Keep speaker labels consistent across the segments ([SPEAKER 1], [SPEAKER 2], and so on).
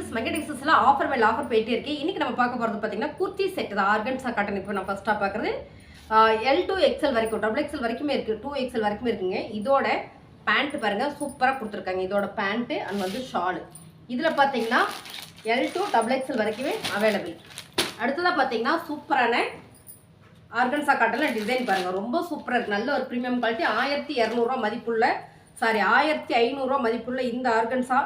[SPEAKER 1] Texas mega டெக்ஸஸ்ல offer மேல offer போயிட்டே இருக்கு. இன்னைக்கு நம்ம பார்க்க போறது பார்த்தீங்கன்னா குர்த்தி செட் தான். ஆர்கன்ஸா காட்டன் இப்போ நான் ஃபர்ஸ்ட்டாக பார்க்குறது. எல் டூ எக்ஸல் வரைக்கும் டபுள் எக்ஸல் வரைக்குமே இருக்கு. டூ எக்ஸல் வரைக்குமே இருக்குங்க. இதோட பேண்ட் பாருங்க சூப்பராக கொடுத்துருக்காங்க. இதோட பேண்ட்டு அண்ட் வந்து ஷாலு இதில் பார்த்தீங்கன்னா எல் டூ டபுள் எக்ஸல் வரைக்குமே அவைலபிள் அடுத்ததாக பார்த்தீங்கன்னா சூப்பரான ஆர்கன்ஸா காட்டனில் டிசைன் பாருங்கள் ரொம்ப சூப்பராக இருக்குது நல்ல ஒரு ப்ரீமியம் குவாலிட்டி ஆயிரத்தி இரநூறுவா மதிப்புள்ள சாரி ஆயிரத்தி ஐநூறுரூவா மதிப்புள்ள இந்த ஆர்கன்ஸா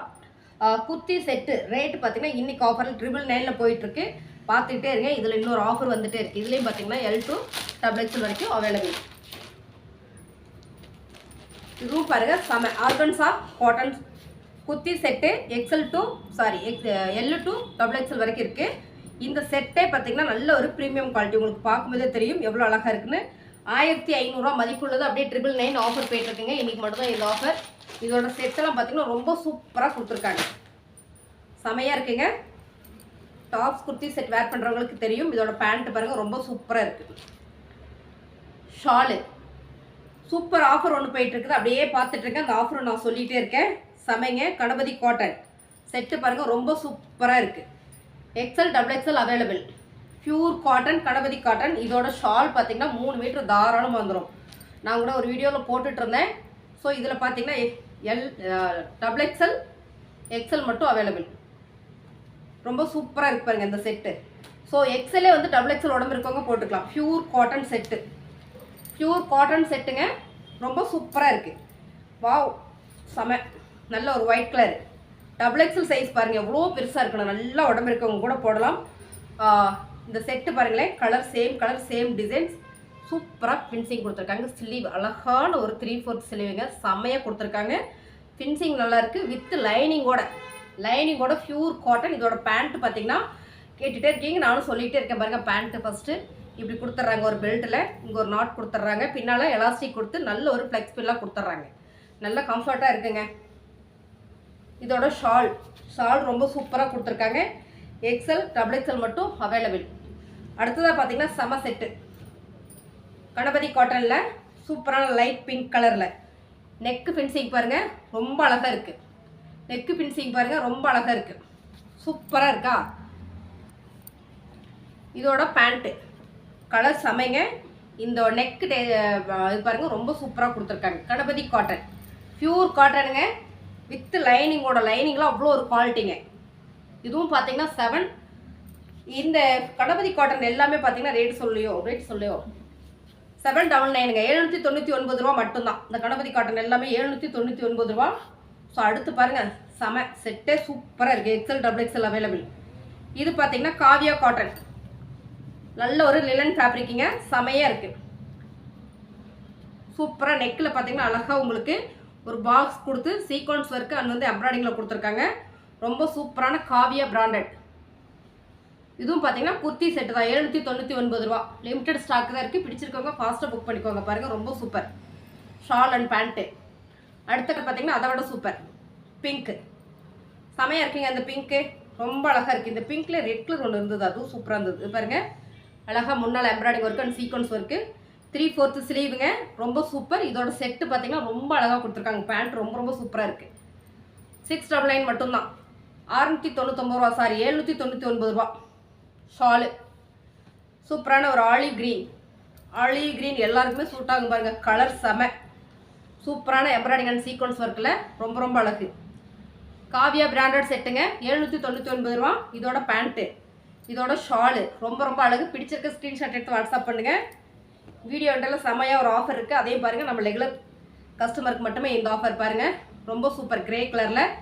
[SPEAKER 1] குத்தி செட்டு ரேட்டு பார்த்தீங்கன்னா இன்னைக்கு ஆஃபரில் ட்ரிபிள் நைனில் போயிட்டுருக்கு. பார்த்துக்கிட்டே இருங்க. இதில் இன்னொரு ஆஃபர் வந்துகிட்டே இருக்குது இதுலேயும் பார்த்தீங்கன்னா எல் டூ டபுள் வரைக்கும் அவைலபிள் இதுவும் பாருங்க செம organza cotton kurti set XL to sorry X L to double XL வரைக்கும் இருக்குது இந்த செட்டே பார்த்தீங்கன்னா நல்ல ஒரு ப்ரீமியம் குவாலிட்டி உங்களுக்கு பார்க்கும்போதே தெரியும் எவ்வளோ அழகாக இருக்குன்னு. ஆயிரத்தி ஐநூறுரூவா மதிப்புள்ளது. அப்படியே ட்ரிபிள் நைன் ஆஃபர் போயிட்டுருக்குங்க. இன்றைக்கி மட்டும்தான் இந்த ஆஃபர் இதோட செட்டெல்லாம் பார்த்தீங்கன்னா ரொம்ப சூப்பராக கொடுத்துருக்காங்க. செமையாக இருக்குங்க. டாப்ஸ் குர்த்தி செட் வேர் பண்ணுறவங்களுக்கு தெரியும். இதோட பேண்ட் பாருங்கள் ரொம்ப சூப்பராக இருக்குது ஷாலு. சூப்பர் ஆஃபர் ஒன்று போயிட்டு இருக்குது. அப்படியே பார்த்துட்ருக்கேன் அந்த ஆஃபர் நான் சொல்லிகிட்டே இருக்கேன். சமைங்க. கணபதி காட்டன் செட்டு பாருங்கள் ரொம்ப சூப்பராக இருக்குது XL double XL available pure cotton Ganapathi cotton இதோட ஷால் பார்த்தீங்கன்னா மூணு மீட்டர் தாராளமாக வந்துடும் நான் கூட ஒரு வீடியோவில் போட்டுட்ருந்தேன் ஸோ இதில் பார்த்தீங்கன்னா எல் டபுள் எக்ஸல் எக்ஸல் மட்டும் அவைலபிள் ரொம்ப சூப்பராக இருக்கு பாருங்கள் இந்த செட்டு ஸோ எக்ஸலே வந்து டபுள் எக்ஸல் உடம்பு இருக்கவங்க போட்டுக்கலாம். Pure cotton set pure cotton செட்டுங்க ரொம்ப சூப்பராக இருக்குது வாவ் செம. நல்ல ஒரு white colour double XL size பாருங்கள் எவ்வளோ பெருசாக இருக்கணும். நல்லா உடம்பு இருக்கவங்க கூட போடலாம். இந்த செட்டு பாருங்களேன். Colour same colour same designs சூப்பராக ஃபினிஷிங் கொடுத்துருக்காங்க. ஸ்லீவ் அழகான ஒரு த்ரீ ஃபோர்த் ஸ்லீவுங்க செம்மையாக கொடுத்துருக்காங்க. ஃபினிஷிங் நல்லா இருக்குது வித் லைனிங்கோட லைனிங்கோட ப்யூர் காட்டன் இதோட பேண்ட் பார்த்தீங்கன்னா கேட்டுகிட்டே இருக்கீங்க. நானும் சொல்லிகிட்டே இருக்கேன் பாருங்கள் பேண்ட்டு ஃபஸ்ட்டு இப்படி கொடுத்துட்றாங்க ஒரு பெல்ட்டில் இங்கே ஒரு நாட் கொடுத்துட்றாங்க. பின்னால் எலாஸ்டிக் கொடுத்து நல்ல ஒரு ஃப்ளெக்ஸ்பிளாக கொடுத்துட்றாங்க. நல்ல கம்ஃபர்ட்டாக இருக்குங்க. இதோட ஷால் ஷால் ரொம்ப சூப்பராக கொடுத்துருக்காங்க. எக்ஸல் டபுள் எக்ஸல் மட்டும் அவைலபிள் அடுத்ததாக பார்த்தீங்கன்னா செம செட்டு கணபதி காட்டனில் சூப்பரான லைட் பிங்க் கலரில். நெக்கு ஃபின்சிங் பாருங்கள் ரொம்ப அழகாக இருக்குது நெக்கு ஃபின்சிங் பாருங்கள் ரொம்ப அழகாக இருக்குது சூப்பராக இருக்கா? இதோட பேண்ட்டு கலர் சமைங்க. இந்த நெக்கு இது பாருங்க ரொம்ப சூப்பராக கொடுத்துருக்காங்க. கணபதி காட்டன் ப்யூர் காட்டனுங்க வித் லைனிங்கோட லைனிங்லாம் அவ்வளோ ஒரு குவாலிட்டிங்க இதுவும் பார்த்தீங்கன்னா செவன் இந்த கணபதி காட்டன் எல்லாமே பார்த்தீங்கன்னா ரேட் சொல்லியோ ரேட் சொல்லியோ. செவன் டபுள் நைனுங்க எழுநூற்றி தொண்ணூற்றி ஒன்பது ரூபா மட்டும்தான். இந்த கணபதி காட்டன் எல்லாமே எழுநூற்றி தொண்ணூற்றி ஒன்பது ரூபா. ஸோ அடுத்து பாருங்கள் செம செட்டே சூப்பராக இருக்குது எக்ஸல் டபுள் எக்ஸல் அவைலபிள் இது பார்த்தீங்கன்னா காவியா காட்டன் நல்ல ஒரு லிலன் ஃபேப்ரிக்குங்க செமையாக இருக்குது சூப்பராக நெக்கில் பார்த்தீங்கன்னா அழகாக உங்களுக்கு ஒரு பாக்ஸ் கொடுத்து சீக்வன்ஸ் ஒர்க்கு அண்ட் வந்து எம்ப்ராய்டிங்கில் கொடுத்துருக்காங்க. ரொம்ப சூப்பரான காவியா பிராண்டட் இதுவும் பார்த்தீங்கன்னா குர்த்தி செட்டு தான். எழுநூற்றி தொண்ணூற்றி ஒன்பது ரூபா. லிமிடெட் ஸ்டாக் தான் இருக்குது பிடிச்சிருக்கவங்க ஃபாஸ்ட்டாக புக் பண்ணிக்கோங்க. பாருங்கள் ரொம்ப சூப்பர் ஷால் அண்ட் பேண்ட்டு அடுத்தது பார்த்தீங்கன்னா அதை விட சூப்பர் பிங்க்கு செமையாக இருக்குங்க அந்த பிங்க்கு ரொம்ப அழகாக இருக்குது இந்த பிங்க்கில் ரெட் கலர் ஒன்று இருந்தது. அதுவும் சூப்பராக இருந்தது. பாருங்கள் பாருங்க. அழகாக முன்னால் embroidery work and sequins work three fourth ஸ்லீவுங்க ரொம்ப சூப்பர் இதோட செட்டு பார்த்தீங்கன்னா ரொம்ப அழகாக கொடுத்துருக்காங்க. பேண்ட் ரொம்ப ரொம்ப சூப்பராக இருக்குது சிக்ஸ் டபுள் நைன் மட்டும்தான். அறுநூற்றி தொண்ணூத்தொம்பது ரூபா. சாரி எழுநூற்றி தொண்ணூற்றி ஒன்பது ரூபா. ஷாலு சூப்பரான ஒரு ஆலிவ் க்ரீன் ஆலிவ் க்ரீன் எல்லாருக்குமே சூட் ஆகும் பாருங்கள் கலர் செம. சூப்பரான எம்ப்ராய்டிங் அண்ட் சீக்வன்ஸ் ஒர்க்கில் ரொம்ப ரொம்ப அழகு. காவியா பிராண்டட் செட்டுங்க எழுநூற்றி தொண்ணூற்றி ஒன்பது ரூபா. இதோட பேண்ட்டு இதோட ஷாலு ரொம்ப ரொம்ப அழகு. பிடிச்சிருக்க ஸ்க்ரீன்ஷாட் எடுத்து வாட்ஸ்அப் பண்ணுங்கள் வீடியோ எண்டில் செமையாக ஒரு ஆஃபர் இருக்குது அதையும் பாருங்கள் நம்ம ரெகுலர் கஸ்டமருக்கு மட்டுமே இந்த ஆஃபர் பாருங்கள் ரொம்ப சூப்பர் கிரே கலரில்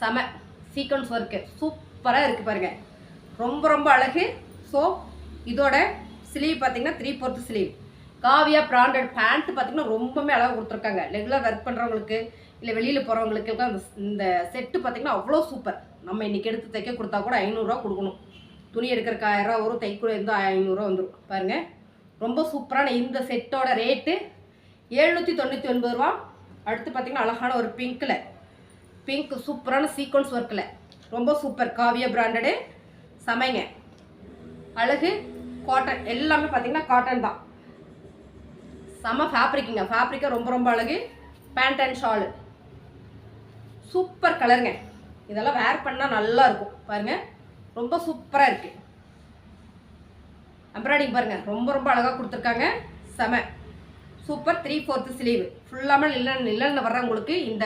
[SPEAKER 1] செம. சீக்வன்ஸ் ஒர்க்கு சூப்பராக இருக்குது பாருங்கள் ரொம்ப ரொம்ப அழகு. ஸோ இதோட ஸ்லீவ் பார்த்தீங்கன்னா three fourth sleeve Kavya branded pant பார்த்தீங்கன்னா ரொம்பவே அழகாக கொடுத்துருக்காங்க. ரெகுலர் ஒர்க் பண்ணுறவங்களுக்கு இல்லை வெளியில் போகிறவங்களுக்கு அந்த இந்த செட்டு பார்த்தீங்கன்னா அவ்வளோ சூப்பர் நம்ம இன்றைக்கி எடுத்து தைக்க கொடுத்தா கூட ஐநூறுரூவா கொடுக்கணும். துணி எடுக்கிறக்கு ஆயிரரூவா வரும் தைக்குள்ள இருந்தால் ஐநூறுரூவா வந்துடும் பாருங்கள் ரொம்ப சூப்பரான இந்த செட்டோட ரேட்டு எழுநூற்றி தொண்ணூற்றி ஒன்பது ரூபா. அடுத்து பார்த்தீங்கன்னா அழகான ஒரு பிங்க்கில் பிங்க் சூப்பரான சீக்வன்ஸ் ஒர்க்கில் ரொம்ப சூப்பர் காவியா பிராண்டடு சமைங்க. அழகு காட்டன் எல்லாமே பார்த்தீங்கன்னா காட்டன் தான். செம ஃபேப்ரிக்குங்க ஃபேப்ரிக்காக ரொம்ப ரொம்ப அழகு. பேண்ட் அண்ட் ஷாலு சூப்பர் கலருங்க இதெல்லாம் வேர் பண்ணால் நல்லா இருக்கும். பாருங்கள் ரொம்ப சூப்பராக இருக்குது எம்ப்ராய்டிங் பாருங்கள் ரொம்ப ரொம்ப அழகாக கொடுத்துருக்காங்க. செம. சூப்பர் த்ரீ ஃபோர்த்து ஸ்லீவ் ஃபுல்லாமல் இல்லைன்னு இல்லைன்னு வர்றவங்களுக்கு இந்த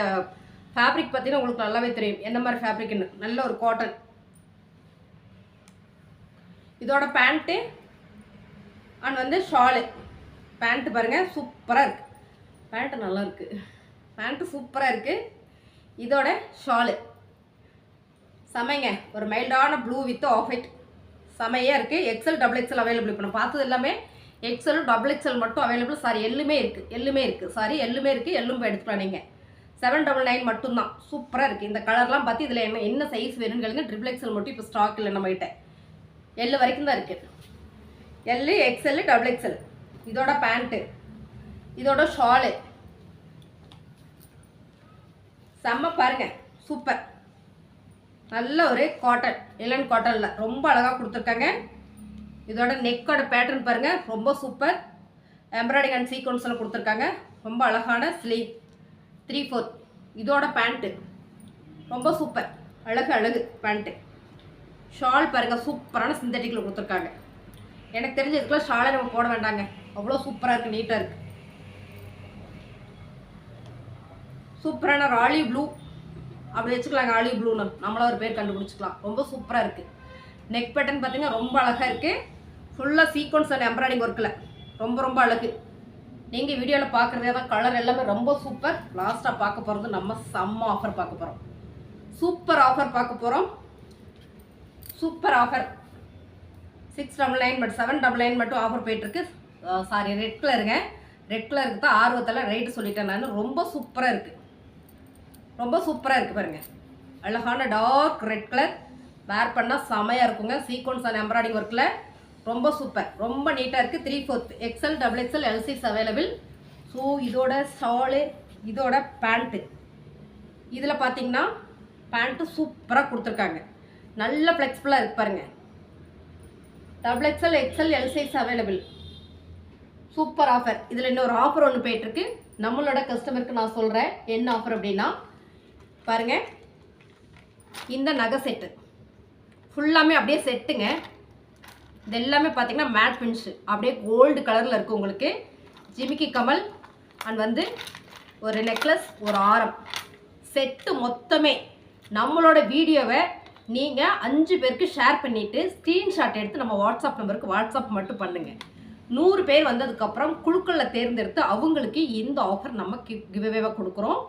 [SPEAKER 1] ஃபேப்ரிக் பார்த்தீங்கன்னா உங்களுக்கு நல்லாவே தெரியும். என்ன மாதிரி ஃபேப்ரிக்னு நல்ல ஒரு காட்டன் இதோட பேண்ட்டு அண்ட் வந்து ஷாலு பேண்ட்டு பாருங்கள் சூப்பராக இருக்குது பேண்ட்டு நல்லா இருக்குது பேண்ட்டு சூப்பராக இருக்குது இதோட ஷாலு செமைங்க. ஒரு மைல்டான ப்ளூ வித் ஆஃப் ஒயிட் செமையாக இருக்குது எக்ஸல் டபுள் எக்ஸல் அவைலபிள் இப்போ நான் பார்த்தது எல்லாமே எக்ஸல் டபுள் எக்ஸல் மட்டும் அவைலபிள் சாரி எல்லுமே இருக்குது எல்லுமே இருக்குது சாரி எல்லுமே இருக்குது எல்லும் போய் எடுத்துக்கலாம் நீங்கள் செவன் டபுள் நைன் மட்டும்தான். சூப்பராக இருக்குது இந்த கலர்லாம் பார்த்து இதில் என்ன என்ன சைஸ் வேணும்னு கேளுங்க. ட்ரிபிள் எக்ஸல் மட்டும் இப்போ ஸ்டாக் இல்லை நம்மகிட்ட. எல்லு வரைக்கும் தான் இருக்குது எல்லு எக்ஸ்எல் டபுள் எக்ஸ்எல் இதோட பேண்ட்டு இதோட ஷாலு செம்ம பாருங்க சூப்பர் நல்ல ஒரு காட்டன் இளன் காட்டனில் ரொம்ப அழகாக கொடுத்துருக்காங்க. இதோட நெக்கோட பேட்டர்ன் பாருங்க ரொம்ப சூப்பர் எம்ப்ராய்டிங் அண்ட் சீக்வன்ஸில் கொடுத்துருக்காங்க. ரொம்ப அழகான ஸ்லீவ் த்ரீ ஃபோர்த் இதோட பேண்ட்டு ரொம்ப சூப்பர் அழகு அழகு பேண்ட்டு ஷால் பாருங்கள் சூப்பரான சிந்தட்டிக்கில் கொடுத்துருக்காங்க. எனக்கு தெரிஞ்ச இதுக்குலாம் ஷாலை நம்ம போட வேண்டாங்க. அவ்வளோ சூப்பராக இருக்குது நீட்டாக இருக்குது சூப்பரான ராலி ப்ளூ. அப்படி வச்சுக்கலாங்க ஆலி ப்ளூன்னு. நம்மளா ஒரு பேர் கண்டுபிடிச்சிக்கலாம். ரொம்ப சூப்பராக இருக்குது நெக் பேட்டர்ன் பார்த்தீங்கன்னா ரொம்ப அழகாக இருக்குது ஃபுல்லாக சீக்வன்ஸ் அண்ட் எம்ப்ராய்டிங் ஒர்க்கில் ரொம்ப ரொம்ப அழகு. நீங்கள் வீடியோவில் பார்க்குறதே தான் கலர் எல்லாமே ரொம்ப சூப்பர். லாஸ்ட்டாக பார்க்க போகிறது நம்ம செம்ம ஆஃபர் பார்க்க போகிறோம் சூப்பர் ஆஃபர் பார்க்க போகிறோம் super offer six double nine but seven double nine மட்டும் ஆஃபர் போயிட்டுருக்கு. சாரி ரெட் கலருங்க ரெட் கலருக்கு தான் ஆர்வத்தில் ரேட்டு சொல்லிட்டேன் நான். ரொம்ப சூப்பராக இருக்குது ரொம்ப சூப்பராக இருக்குது பாருங்கள் அழகான டார்க் ரெட் கலர் வேர் பண்ணால் செமையாக இருக்குங்க. சீக்வன்ஸ் அண்ட் எம்ப்ராய்டிங் ஒர்க்கில் ரொம்ப சூப்பர் ரொம்ப நீட்டாக இருக்குது three fourth XL double XL எல்சிஸ் available so இதோட ஷாலு இதோட பேண்ட்டு இதில் பார்த்தீங்கன்னா பேண்ட்டு சூப்பராக கொடுத்துருக்காங்க. நல்ல ஃப்ளெக்சிபிளாக இருக்கு பாருங்க. Double XL XL L size available super offer இதில் இன்னொரு ஆஃபர் ஒன்று போயிட்டுருக்கு. நம்மளோட கஸ்டமருக்கு நான் சொல்கிறேன் என்ன ஆஃபர் அப்படின்னா பாருங்க. இந்த நகை செட்டு ஃபுல்லாமே அப்படியே செட்டுங்க இது எல்லாமே பார்த்தீங்கன்னா மேட் பின்ஸு அப்படியே கோல்டு கலரில் இருக்குது உங்களுக்கு. ஜிமிக்கி கமல். அண்ட் வந்து ஒரு நெக்லஸ் ஒரு ஆரம். செட்டு மொத்தமே நம்மளோட வீடியோவை நீங்கள் அஞ்சு பேருக்கு ஷேர் பண்ணிவிட்டு ஸ்க்ரீன்ஷாட் எடுத்து நம்ம வாட்ஸ்அப் நம்பருக்கு வாட்ஸ்அப் மட்டும் பண்ணுங்கள் நூறு பேர் வந்ததுக்கப்புறம் குழுக்களில் தேர்ந்தெடுத்து அவங்களுக்கு இந்த ஆஃபர் நம்ம கிவ்அவேவாக கொடுக்குறோம்.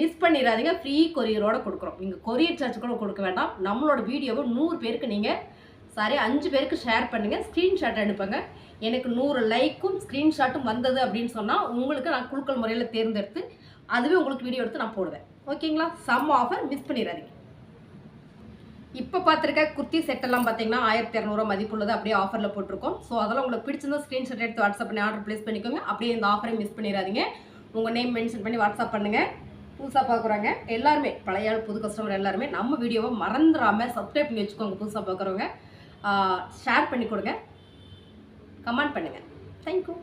[SPEAKER 1] மிஸ் பண்ணிடாதீங்க ஃப்ரீ கொரியரோட கொடுக்குறோம். நீங்கள் கொரியர் சார்ஜ் கூட கொடுக்க வேண்டாம். நம்மளோட வீடியோவை நூறு பேருக்கு நீங்கள் சாரி அஞ்சு பேருக்கு ஷேர் பண்ணுங்கள் ஸ்க்ரீன்ஷாட் அனுப்புங்க. எனக்கு நூறு லைக்கும் ஸ்க்ரீன்ஷாட்டும் வந்தது அப்படின்னு சொன்னால் உங்களுக்கு நான் குழுக்கள் முறையில் தேர்ந்தெடுத்து அதுவே உங்களுக்கு வீடியோ எடுத்து நான் போடுவேன். ஓகேங்களா சம் ஆஃபர் மிஸ் பண்ணிடாதீங்க. இப்போ பார்த்துருக்க குர்த்தி செட்டெல்லாம் பார்த்தீங்கன்னா ஆயிரத்தி இரநூறுவா மதிப்புள்ளது அப்படியே ஆஃபரில் போட்டிருக்கோம். ஸோ அதெல்லாம் உங்களுக்கு பிடிச்சிருந்தா ஸ்க்ரீன்ஷாட் எடுத்து வாட்ஸ்அப் பண்ணி ஆர்டர் ப்ளேஸ் பண்ணிக்கோங்க. அப்படியே இந்த ஆஃபரை மிஸ் பண்ணிடாதீங்க. உங்கள் நேம் மென்ஷன் பண்ணி வாட்ஸ்அப் பண்ணுங்கள் புதுசாக பார்க்குறாங்க எல்லாருமே பழைய புது கஸ்டமர் எல்லாருமே நம்ம வீடியோவை மறந்துடாமல் சப்ஸ்கிரைப் பண்ணி வச்சுக்கோங்க புதுசாக பார்க்குறவங்க ஷேர் பண்ணி கொடுங்க. கமெண்ட் பண்ணுங்கள் தேங்க்யூ